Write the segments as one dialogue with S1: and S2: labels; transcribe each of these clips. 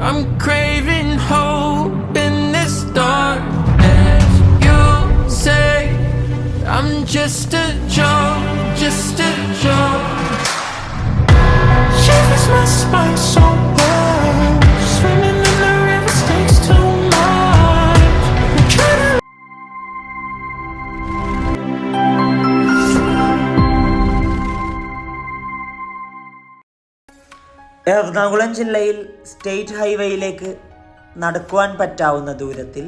S1: I'm craving hope in this dark darkness. You say I'm just a joke, just a joke. Shivers my spine so
S2: Ernakulam ജില്ലയിൽ state ഹൈവേയിലേക്ക് നടക്കുവാൻ പറ്റാവുന്ന ദൂരത്തിൽ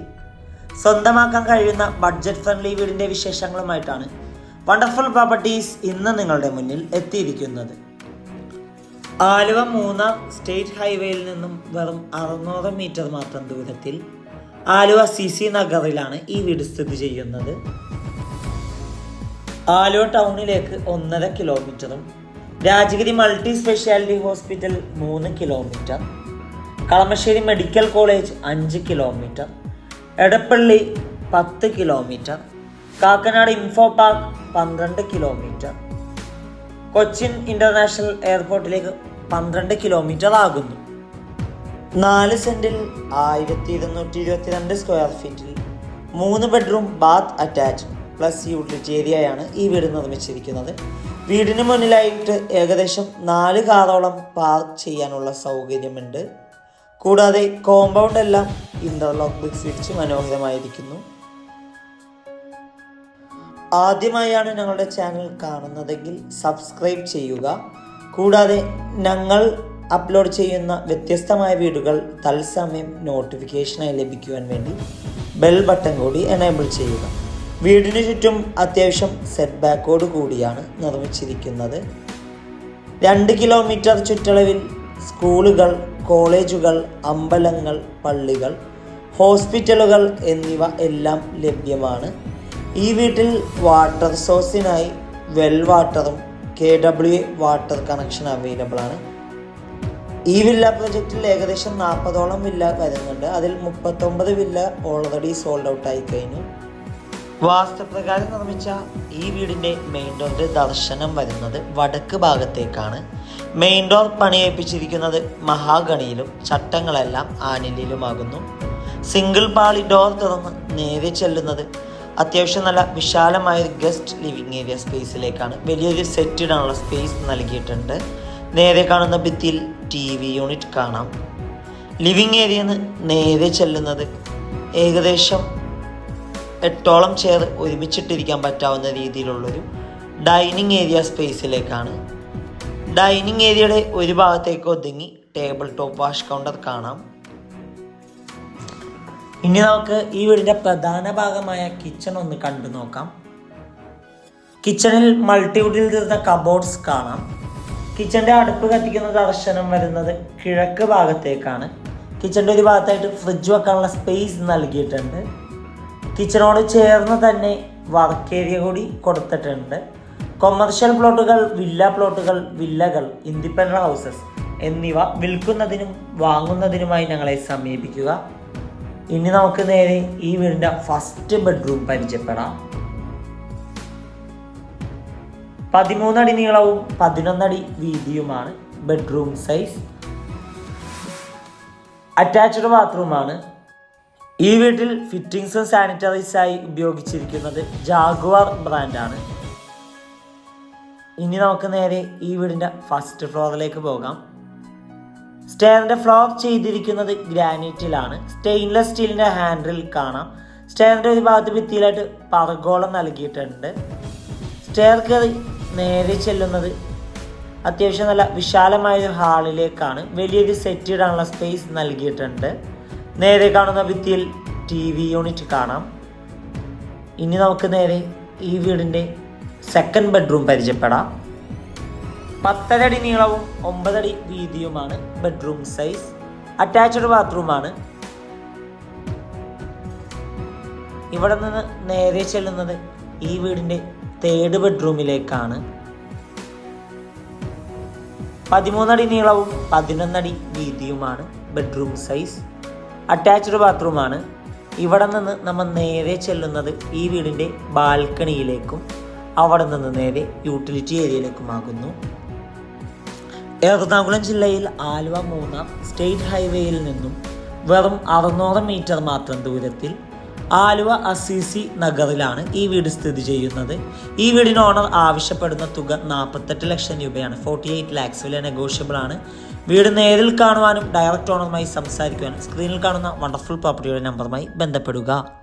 S2: സ്വന്തമാക്കാൻ കഴിയുന്ന budget friendly വീടിന്റെ വിശേഷങ്ങളുമായിട്ടാണ് wonderful properties ഇന്ന് നിങ്ങളുടെ മുന്നിൽ എത്തിയിരിക്കുന്നത്. ആലുവ മൂന്നാം സ്റ്റേറ്റ് ഹൈവേയിൽ നിന്നും വെറും അറുന്നൂറ് മീറ്റർ മാത്രം ദൂരത്തിൽ ആലുവ സി സി നഗറിലാണ് ഈ വീട് സ്ഥിതി ചെയ്യുന്നത്. ആലുവ ടൗണിലേക്ക് ഒന്നര കിലോമീറ്ററും രാജഗിരി മൾട്ടി സ്പെഷ്യാലിറ്റി ഹോസ്പിറ്റൽ മൂന്ന് കിലോമീറ്റർ കളമശ്ശേരി മെഡിക്കൽ കോളേജ് അഞ്ച് കിലോമീറ്റർ എടപ്പള്ളി പത്ത് കിലോമീറ്റർ കാക്കനാട് ഇൻഫോ പാർക്ക് പന്ത്രണ്ട് കിലോമീറ്റർ കൊച്ചിൻ ഇന്റർനാഷണൽ എയർപോർട്ടിലേക്ക് പന്ത്രണ്ട് കിലോമീറ്റർ ആകുന്നു. നാല് സെന്റിൽ ആയിരത്തി ഇരുന്നൂറ്റി ഇരുപത്തിരണ്ട് സ്ക്വയർ ഫീറ്റിൽ മൂന്ന് bedroom bath attach plus utility ഏരിയയാണ് ഈ വീട് നിർമ്മിച്ചിരിക്കുന്നത്. വീടിന് മുന്നിലായിട്ട് ഏകദേശം നാല് കാറോളം പാർക്ക് ചെയ്യാനുള്ള സൗകര്യമുണ്ട്. കൂടാതെ കോമ്പൗണ്ട് എല്ലാം ഇന്റർലോക്ക് ബ്രിക്സ് വിരിച്ച് മനോഹരമായിരിക്കുന്നു. ആദ്യമായാണ് ഞങ്ങളുടെ ചാനൽ കാണുന്നതെങ്കിൽ സബ്സ്ക്രൈബ് ചെയ്യുക. കൂടാതെ ഞങ്ങൾ അപ്ലോഡ് ചെയ്യുന്ന വ്യത്യസ്തമായ വീഡിയോകൾ തത്സമയം നോട്ടിഫിക്കേഷനായി ലഭിക്കുവാൻ വേണ്ടി ബെൽ ബട്ടൺ കൂടി എനേബിൾ ചെയ്യുക. വീടിന് ചുറ്റും അത്യാവശ്യം സെറ്റ് ബാക്കോട് കൂടിയാണ് നിർമ്മിച്ചിരിക്കുന്നത്. രണ്ട് കിലോമീറ്റർ ചുറ്റളവിൽ സ്കൂളുകൾ കോളേജുകൾ അമ്പലങ്ങൾ പള്ളികൾ ഹോസ്പിറ്റലുകൾ എന്നിവ എല്ലാം ലഭ്യമാണ്. ഈ വീട്ടിൽ വാട്ടർ സോഴ്സിനായി വെൽ വാട്ടറും K W water connection available ആണ്. ഈ വില്ല പ്രൊജക്റ്റിൽ ഏകദേശം നാൽപ്പതോളം വില്ല വരുന്നുണ്ട്. അതിൽ മുപ്പത്തൊമ്പത് വില്ല ഓൾറെഡി സോൾഡ് ഔട്ട് ആയി കഴിഞ്ഞു. വാസ്തുപ്രകാരം നിർമ്മിച്ച ഈ വീടിന്റെ മെയിൻ ഡോറിന്റെ ദർശനം വരുന്നത് വടക്ക് ഭാഗത്തേക്കാണ്. മെയിൻ ഡോർ പണിയേപ്പിച്ചിരിക്കുന്നത് മഹാഗണിയിലും ചട്ടങ്ങളെല്ലാം ആനിലിലുമാകുന്നു സിംഗിൾ പാളി ഡോർ തുറന്ന് നേരെ ചെല്ലുന്നത് അത്യാവശ്യം നല്ല വിശാലമായ ഒരു ഗസ്റ്റ് ലിവിങ് ഏരിയ സ്പേസിലേക്കാണ് വലിയൊരു സെറ്റ് ഇടാനുള്ള സ്പേസ് നൽകിയിട്ടുണ്ട്. നേരെ കാണുന്ന ഭിത്തിയിൽ ടി വി യൂണിറ്റ് കാണാം. ലിവിങ് നിന്ന് നേരെ ചെല്ലുന്നത് ഏകദേശം എട്ടോളം ചെയർ ഒരുമിച്ചിട്ടിരിക്കാൻ പറ്റാവുന്ന രീതിയിലുള്ളൊരു ഡൈനിങ് ഏരിയ സ്പേസിലേക്കാണ് ഡൈനിങ് ഏരിയയുടെ ഒരു ഭാഗത്തേക്ക് ഒതുങ്ങി ടേബിൾ ടോപ്പ് വാഷ് കൗണ്ടർ കാണാം. ഇനി നമുക്ക് ഈ വീടിന്റെ പ്രധാന ഭാഗമായ കിച്ചൺ ഒന്ന് കണ്ടു നോക്കാം. കിച്ചണിൽ മൾട്ടിവുഡിൽ തീർന്ന കബോർഡ്സ് കാണാം. കിച്ചന്റെ അടുപ്പ് കത്തിക്കുന്ന ദർശനം വരുന്നത് കിഴക്ക് ഭാഗത്തേക്കാണ്. കിച്ചന്റെ ഒരു ഭാഗത്തായിട്ട് ഫ്രിഡ്ജ് വെക്കാനുള്ള സ്പേസ് നൽകിയിട്ടുണ്ട്. കിച്ചണോട് ചേർന്ന് തന്നെ വർക്ക് ഏരിയ കൂടി കൊടുത്തിട്ടുണ്ട്. കൊമേർഷ്യൽ പ്ലോട്ടുകൾ വില്ല പ്ലോട്ടുകൾ വില്ലകൾ ഇൻഡിപെൻഡന്റ് ഹൗസസ് എന്നിവ വിൽക്കുന്നതിനും വാങ്ങുന്നതിനുമായി ഞങ്ങളെ സമീപിക്കുക. ഇനി നമുക്ക് നേരെ ഈ വീടിന്റെ ഫസ്റ്റ് ബെഡ്റൂം പരിചയപ്പെടാം. പതിമൂന്നടി നീളവും പതിനൊന്നടി വീതിയുമാണ് ബെഡ്റൂം സൈസ് അറ്റാച്ച്ഡ് ബാത്റൂമാണ് ഈ വീട്ടിൽ ഫിറ്റിംഗ്സും സാനിറ്റൈസായി ഉപയോഗിച്ചിരിക്കുന്നത് ജാഗ്വാർ ബ്രാൻഡാണ് ഇനി നമുക്ക് നേരെ ഈ വീടിന്റെ ഫസ്റ്റ് ഫ്ലോറിലേക്ക് പോകാം. സ്റ്റെയറിന്റെ ഫ്ലോർ ചെയ്തിരിക്കുന്നത് ഗ്രാനൈറ്റിലാണ് സ്റ്റെയിൻലെസ് സ്റ്റീലിന്റെ ഹാൻഡിൽ കാണാം. സ്റ്റെയറിന്റെ ഒരു ഭാഗത്ത് ഭിത്തിയിലായിട്ട് പറഗോളം നൽകിയിട്ടുണ്ട്. സ്റ്റെയർ കയറി നേരെ ചെല്ലുന്നത് അത്യാവശ്യം നല്ല വിശാലമായ ഒരു ഹാളിലേക്കാണ് വലിയൊരു സെറ്റ് ഇടാനുള്ള സ്പേസ് നൽകിയിട്ടുണ്ട്. നേരെ കാണുന്ന ഭിത്തിയിൽ ടി വി യൂണിറ്റ് കാണാം. ഇനി നമുക്ക് നേരെ ഈ വീടിന്റെ സെക്കൻഡ് ബെഡ്റൂം പരിചയപ്പെടാം. പത്തരടി നീളവും ഒമ്പതടി വീതിയുമാണ് ബെഡ്റൂം സൈസ് അറ്റാച്ച്ഡ് ബാത്റൂമാണ് ഇവിടെ നിന്ന് നേരെ ചെല്ലുന്നത് ഈ വീടിന്റെ തേർഡ് ബെഡ്റൂമിലേക്കാണ് പതിമൂന്നടി നീളവും പതിനൊന്നടി വീതിയുമാണ് ബെഡ്റൂം സൈസ് അറ്റാച്ച്ഡ് ബാത്റൂമാണ് ഇവിടെ നിന്ന് നമ്മൾ നേരെ ചെല്ലുന്നത് ഈ വീടിന്റെ ബാൽക്കണിയിലേക്കും അവിടെ നിന്ന് നേരെ യൂട്ടിലിറ്റി ഏരിയയിലേക്കുമാകുന്നു എറണാകുളം ജില്ലയിൽ ആലുവ മൂന്നാം സ്റ്റേറ്റ് ഹൈവേയിൽ നിന്നും വെറും അറുന്നൂറ് മീറ്റർ മാത്രം ദൂരത്തിൽ ആലുവ അസീസി നഗറിലാണ് ഈ വീട് സ്ഥിതി ചെയ്യുന്നത്. ഈ വീടിന് ഓണർ ആവശ്യപ്പെടുന്ന തുക നാൽപ്പത്തെട്ട് ലക്ഷം രൂപയാണ്. ഫോർട്ടി എയ്റ്റ് ലാക്സ് വില നെഗോഷ്യബിൾ ആണ്. വീട് നേരിൽ കാണുവാനും ഡയറക്റ്റ് ഓണറുമായി സംസാരിക്കുവാനും സ്ക്രീനിൽ കാണുന്ന വണ്ടർഫുൾ പ്രോപ്പർട്ടിയുടെ നമ്പറുമായി ബന്ധപ്പെടുക.